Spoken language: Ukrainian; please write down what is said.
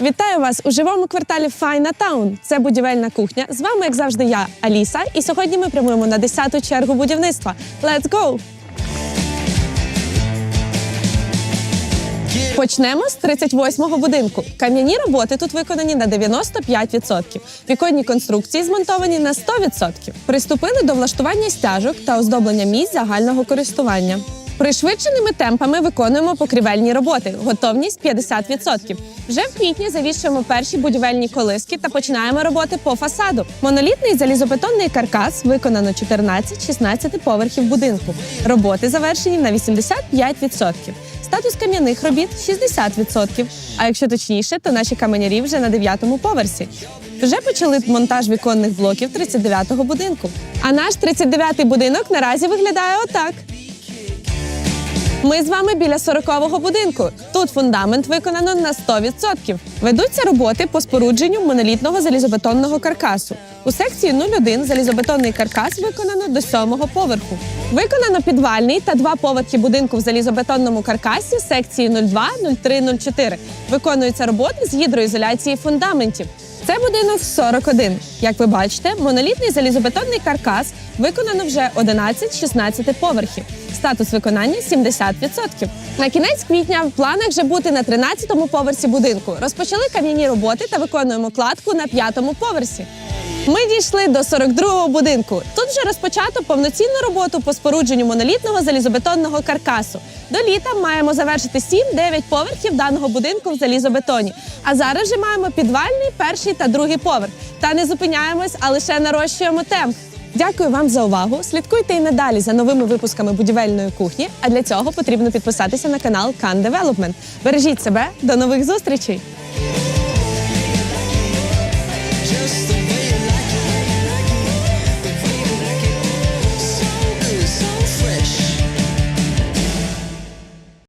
Вітаю вас у живому кварталі Файна Таун. Це будівельна кухня. З вами, як завжди, я Аліса. І сьогодні ми прямуємо на 10-ту чергу будівництва. Let's go! Почнемо з 38-го будинку. Кам'яні роботи тут виконані на 95%. Віконні конструкції змонтовані на 100%. Приступили до влаштування стяжок та оздоблення місць загального користування. Пришвидшеними темпами виконуємо покрівельні роботи. Готовність 50%. Вже в квітні завішуємо перші будівельні колиски та починаємо роботи по фасаду. Монолітний залізобетонний каркас виконано 14-16 поверхів будинку. Роботи завершені на 85%. Статус кам'яних робіт 60%. А якщо точніше, то наші каменярі вже на 9-му поверсі. Вже почали монтаж віконних блоків 39-го будинку. А наш 39-й будинок наразі виглядає отак. Ми з вами біля 40-го будинку. Тут фундамент виконано на 100%. Ведуться роботи по спорудженню монолітного залізобетонного каркасу. У секції 01 залізобетонний каркас виконано до 7-го поверху. Виконано підвальний та два поверхи будинку в залізобетонному каркасі секції 02, 03, 04. Виконуються роботи з гідроізоляції фундаментів. Це будинок 41. Як ви бачите, монолітний залізобетонний каркас виконано вже 11-16 поверхів. Статус виконання 70%. На кінець квітня в планах вже бути на 13-му поверсі будинку. Розпочали кам'яні роботи та виконуємо кладку на 5-му поверсі. Ми дійшли до 42-го будинку. Тут вже розпочато повноцінну роботу по спорудженню монолітного залізобетонного каркасу. До літа маємо завершити 7-9 поверхів даного будинку в залізобетоні. А зараз вже маємо підвальний, перший та другий поверх. Та не зупиняємось, а лише нарощуємо темп. Дякую вам за увагу. Слідкуйте і надалі за новими випусками будівельної кухні. А для цього потрібно підписатися на канал Can Development. Бережіть себе, до нових зустрічей!